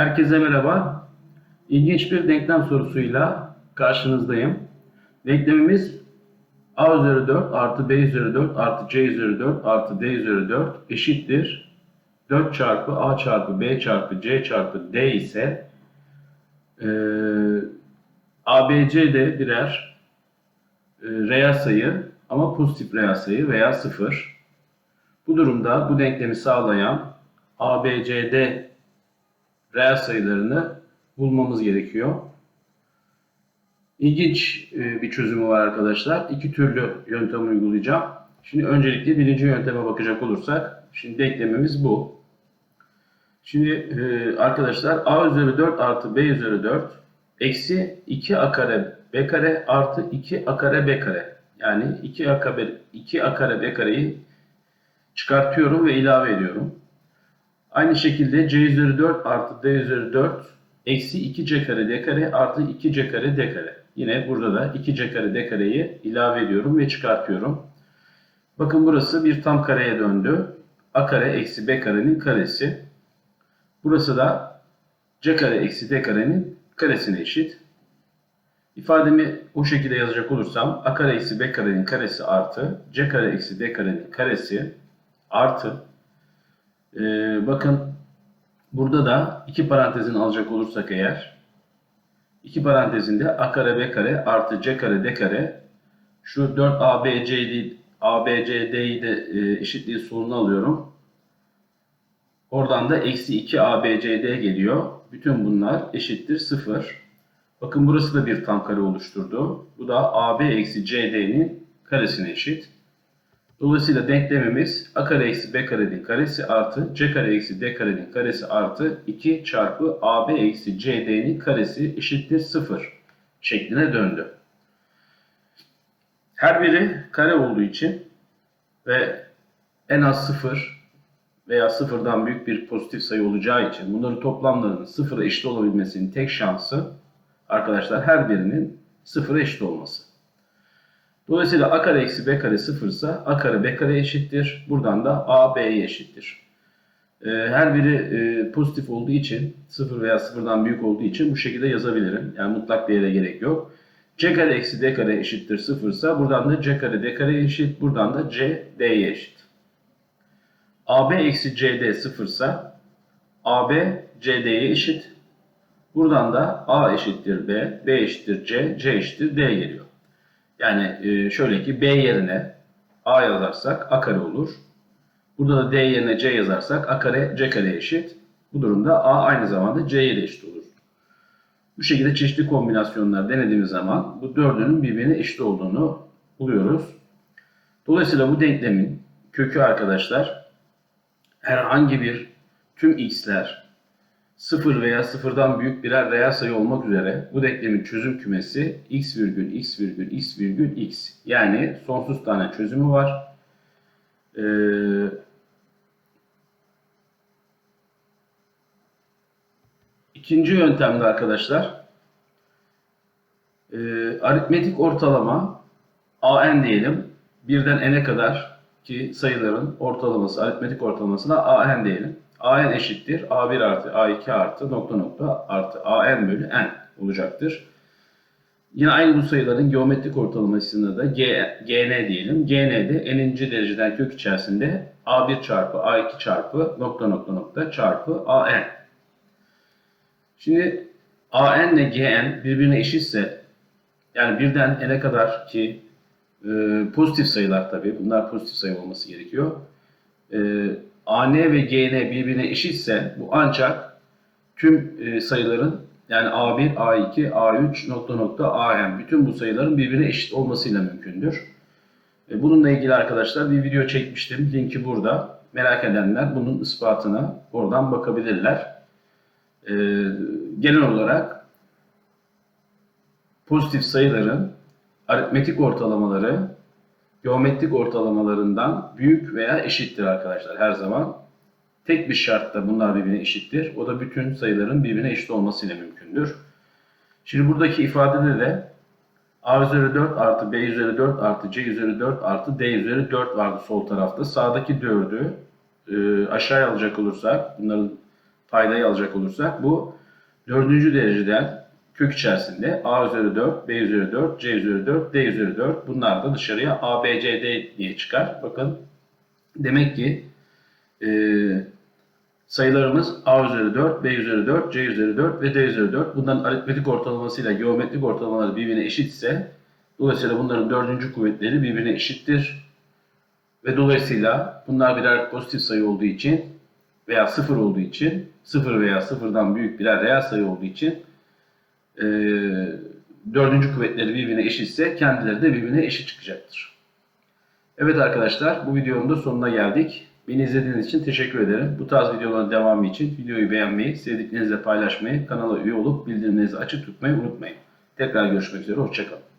Herkese merhaba. İlginç bir denklem sorusuyla karşınızdayım. Denklemimiz a üzeri 4 artı b üzeri 4 artı c üzeri 4 artı d üzeri 4 eşittir. 4 çarpı a çarpı b çarpı c çarpı d ise e, a, b, c de birer e, reel sayı ama pozitif reel sayı veya sıfır. Bu durumda bu denklemi sağlayan a, b, c, d reel sayılarını bulmamız gerekiyor. İlginç e, bir çözümü var arkadaşlar. İki türlü yöntem uygulayacağım. Şimdi öncelikle birinci yönteme bakacak olursak, şimdi denklemimiz bu. Şimdi e, arkadaşlar a üzeri 4 artı b üzeri 4 eksi 2 a kare b kare artı 2 a kare b kare. Yani 2 a kare, 2 a kare b kareyi çıkartıyorum ve ilave ediyorum. Aynı şekilde c üzeri 4 artı d üzeri 4 eksi 2c kare d kare artı 2c kare d kare. Yine burada da 2c kare d kareyi ilave ediyorum ve çıkartıyorum. Bakın burası bir tam kareye döndü. a kare eksi b karenin karesi. Burası da c kare eksi d karenin karesine eşit. İfademi o şekilde yazacak olursam a kare eksi b karenin karesi artı c kare eksi d karenin karesi artı ee, bakın burada da iki parantezin alacak olursak eğer iki parantezinde a kare b kare artı c kare d kare şu 4abc'yi abcd'yi de e, eşitliği soluna alıyorum. Oradan da eksi 2abcd geliyor. Bütün bunlar eşittir 0. Bakın burası da bir tam kare oluşturdu. Bu da ab eksi cd'nin karesine eşit. Dolayısıyla denklemimiz a kare eksi b karenin karesi artı c kare eksi d karenin karesi artı 2 çarpı ab eksi cd'nin karesi eşittir 0 şekline döndü. Her biri kare olduğu için ve en az 0 veya sıfırdan büyük bir pozitif sayı olacağı için bunların toplamlarının sıfıra eşit olabilmesinin tek şansı arkadaşlar her birinin sıfıra eşit olması. Dolayısıyla a kare eksi b kare sıfırsa a kare b kare eşittir. Buradan da a b'ye eşittir. Ee, her biri e, pozitif olduğu için sıfır veya sıfırdan büyük olduğu için bu şekilde yazabilirim. Yani mutlak yere gerek yok. c kare eksi d kare eşittir sıfırsa buradan da c kare d kare eşit. Buradan da c d'ye eşit. ab eksi cd sıfırsa ab cd'ye eşit. Buradan da a eşittir b, b eşittir c, c eşittir d geliyor. Yani e, şöyle ki B yerine A yazarsak A kare olur. Burada da D yerine C yazarsak A kare C kare eşit. Bu durumda A aynı zamanda C'ye de eşit olur. Bu şekilde çeşitli kombinasyonlar denediğimiz zaman bu dördünün birbirine eşit olduğunu buluyoruz. Dolayısıyla bu denklemin kökü arkadaşlar herhangi bir tüm x'ler 0 veya 0'dan büyük birer reel sayı olmak üzere bu denklemin çözüm kümesi x virgül x virgül x virgül x. Yani sonsuz tane çözümü var. Ee, ikinci yöntemde arkadaşlar e, aritmetik ortalama an diyelim birden n'e kadar ki sayıların ortalaması aritmetik ortalamasına an diyelim an eşittir a1 artı a2 artı nokta nokta artı an bölü n olacaktır. Yine aynı bu sayıların geometrik ortalamasında da G, gn diyelim. gn'de n'inci dereceden kök içerisinde a1 çarpı a2 çarpı nokta nokta nokta çarpı an. Şimdi an ile gn birbirine eşitse yani birden n'e kadar ki e, pozitif sayılar tabii bunlar pozitif sayı olması gerekiyor. E, AN ve GN birbirine eşitse bu ancak tüm e, sayıların yani A1, A2, A3 nokta nokta AN bütün bu sayıların birbirine eşit olmasıyla mümkündür. E, bununla ilgili arkadaşlar bir video çekmiştim. Linki burada. Merak edenler bunun ispatına oradan bakabilirler. E, genel olarak pozitif sayıların aritmetik ortalamaları geometrik ortalamalarından büyük veya eşittir arkadaşlar her zaman. Tek bir şartta bunlar birbirine eşittir. O da bütün sayıların birbirine eşit olmasıyla mümkündür. Şimdi buradaki ifadede de a üzeri 4 artı b üzeri 4 artı c üzeri 4 artı d üzeri 4 vardı sol tarafta. Sağdaki 4'ü e, aşağıya alacak olursak bunların paydayı alacak olursak bu dördüncü dereceden kök içerisinde a üzeri 4, b üzeri 4, c üzeri 4, d üzeri 4 bunlar da dışarıya a, b, c, d diye çıkar. Bakın demek ki e, sayılarımız a üzeri 4, b üzeri 4, c üzeri 4 ve d üzeri 4. Bunların aritmetik ortalamasıyla geometrik ortalamaları birbirine eşitse dolayısıyla bunların dördüncü kuvvetleri birbirine eşittir. Ve dolayısıyla bunlar birer pozitif sayı olduğu için veya sıfır olduğu için sıfır veya sıfırdan büyük birer reel sayı olduğu için e, dördüncü kuvvetleri birbirine eşitse kendileri de birbirine eşit çıkacaktır. Evet arkadaşlar bu videonun da sonuna geldik. Beni izlediğiniz için teşekkür ederim. Bu tarz videoların devamı için videoyu beğenmeyi, sevdiklerinizle paylaşmayı, kanala üye olup bildirimlerinizi açık tutmayı unutmayın. Tekrar görüşmek üzere, hoşçakalın.